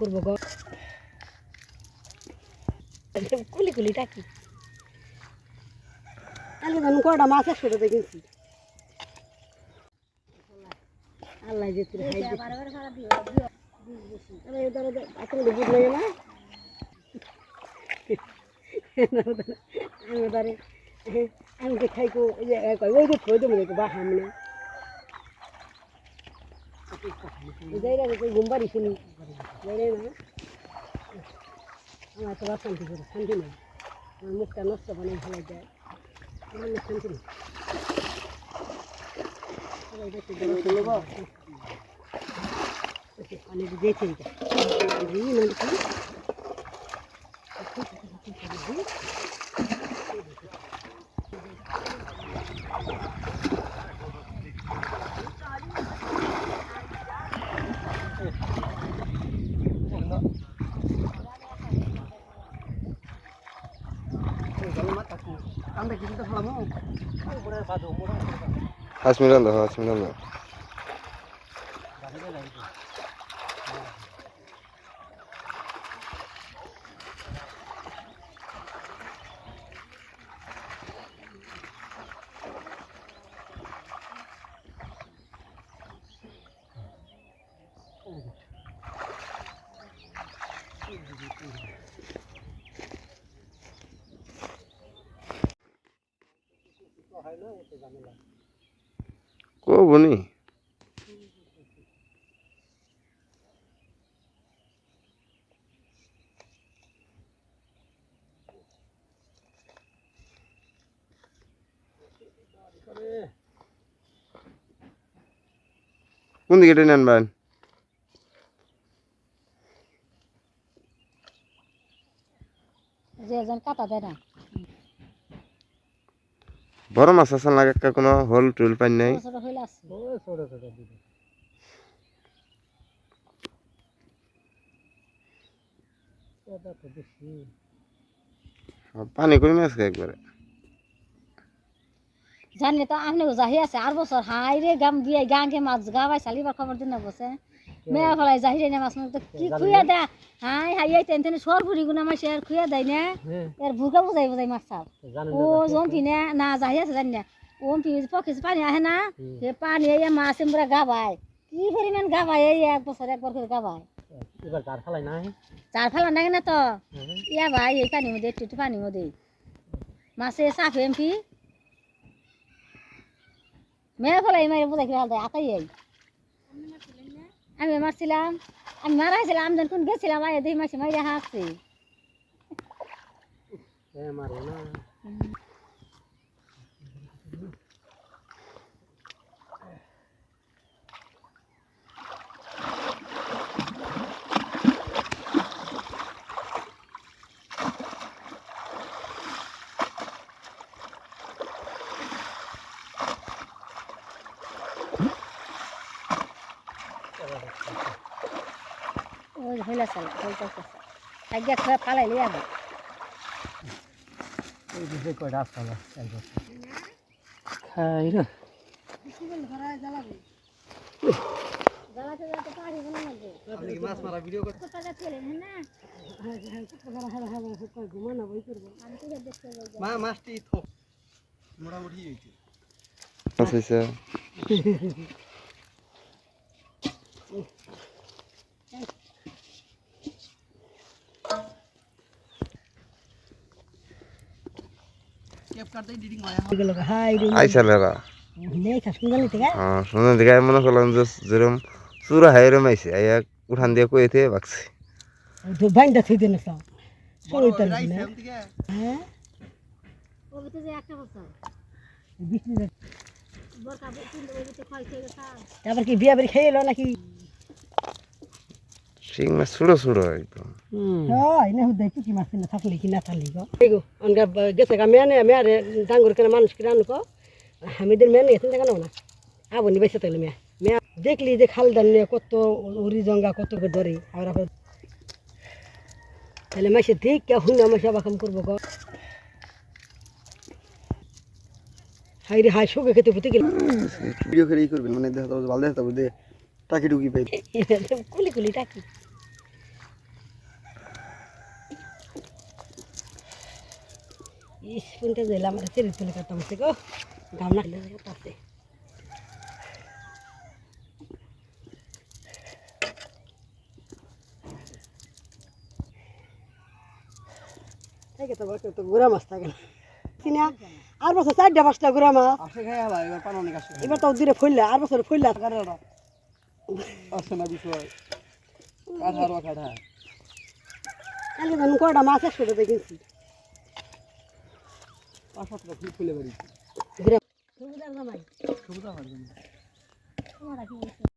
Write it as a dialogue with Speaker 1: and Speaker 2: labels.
Speaker 1: করব গো। কুলি টাকি কালকে ধরুন কটা মাছ একশো টাকা আল্লাহ যে এখন আমি বারে আমি তো খাই কো ওই যে ওই যে বা হামনে যাই না ঘুমবাড়ি শুনি যাই না, আমার তো শান্তি করে, শান্তি নেই। আমার মুখটা নষ্ট বানাই ফেলে যায় আমার না শান্তি নেই। অনেক দেখে এই মানে কি আমরা কিছু তো খাব
Speaker 2: হাঁস মিলাল দাও হাঁস মিলাল দাও কো বনি কোন দিকে টেনে আনবেন?
Speaker 1: যে কাটা দেয় না।
Speaker 2: বড় মাছ আছে লাগে একটা কোনো হোল টুল পাই নাই। পানি কমে আছে একবারে?
Speaker 1: জানি তো আপনি জাহি আছে আর বছর হাই রে গাম দিয়ে গাঁকে মাছ গাবাই চালিবার খবর দিন না বসে। মেয়া ফলাই জাহি রে না মাছ তো কি খুঁয়া দে? হাই হাই এই তেন তেন সর ফুরি গুনা মাছ আর খুঁয়া দেয় না? এর ভুকা বুঝাই বুঝাই মাছ চাপ ও জম্পি না না জাহি আছে জানি না? ওমপি পক্ষে পানি আহে না? সে পানি এই মাছ এমরা গাবাই কি পরিমাণ গাবাই এই এক বছর একবার করে গাবাই
Speaker 3: এবার তার ফালাই নাই
Speaker 1: চার ফেলা নাকি না তো ইয়া ভাই এই পানির মধ্যে একটু একটু পানির মধ্যে মাছে সাফে এমপি মেয়ে ফলাই মারে বোঝাই খেয়ে হালতে আতাই আমি মারছিলাম, আমি মারা হয়েছিলাম আমি যখন গেছিলাম, আয় দুই মাসে মাইরা হাসছি
Speaker 3: এ, মারো না।
Speaker 1: ওই হইলা চাল হইতা আগে খেয়ে লিয়া হবে
Speaker 3: এই দিকে কয়টা আসতে খাই রে
Speaker 1: জ্বালাতে জ্বালাতে পারি বলে লাগবে
Speaker 3: আপনি কি মাছ মারা ভিডিও করতে
Speaker 1: কোথাটা ছেলে না ঘুমানো বই করব আমি তো দেখতে যাই
Speaker 3: মা মাছটি মোটামুটি হয়েছে
Speaker 2: মাছ হয়েছে
Speaker 3: কেপ কাটতে ডিডিং মায়া
Speaker 1: গেল হাই রে
Speaker 2: আইসালেরা
Speaker 1: নেই খা সুন্দর নিতে গা
Speaker 2: হ্যাঁ শুনে দিকে মনে করলাম যে যেরম চুরা হাইরম আইছে আইয়া উঠান দিয়ে কয়ে থেকে বাকছে
Speaker 1: তো বাইন্দা থই দেন সব। হ্যাঁ? তারপর কি বিয়া বাড়ি খেয়ে এলো নাকি?
Speaker 2: শিং মাছ ছুড়ো ছুড়ো একদম।
Speaker 1: হামিদের দেখানো না আবনি বেঁচে মেয়া। মেয়া দেখলি যে খাল দান নিয়ে কত উড়ি জঙ্গা কত করে ধরে আর তাহলে মাসে ঠিক কে হুন আমার সেবা কাম করব হাই রে হাই শুকে খেতে ফুটে গেল।
Speaker 3: ভিডিও করে ই করবেন মানে দেখা যাবে ভালো দেখা যাবে টাকি টুকি পাই।
Speaker 1: কুলি কুলি টাকি।
Speaker 4: ইস কোনটা দিলাম আমার তেল তেল কাটা বসে গো। গাম না খেলে থাকে তো বটে তো গুড়া মাছ থাকে না। কিনা আর বছর চারটা পাঁচটা গুড়া মাছ।
Speaker 3: এবার
Speaker 4: তো দূরে ফুললে আর বছর ফুললে
Speaker 3: কাটা
Speaker 4: মাছ একশো টাকা কিনছি
Speaker 3: পাঁচ সাতটা ফুল ফুলে
Speaker 4: জামাই।
Speaker 3: সুবিধা হয়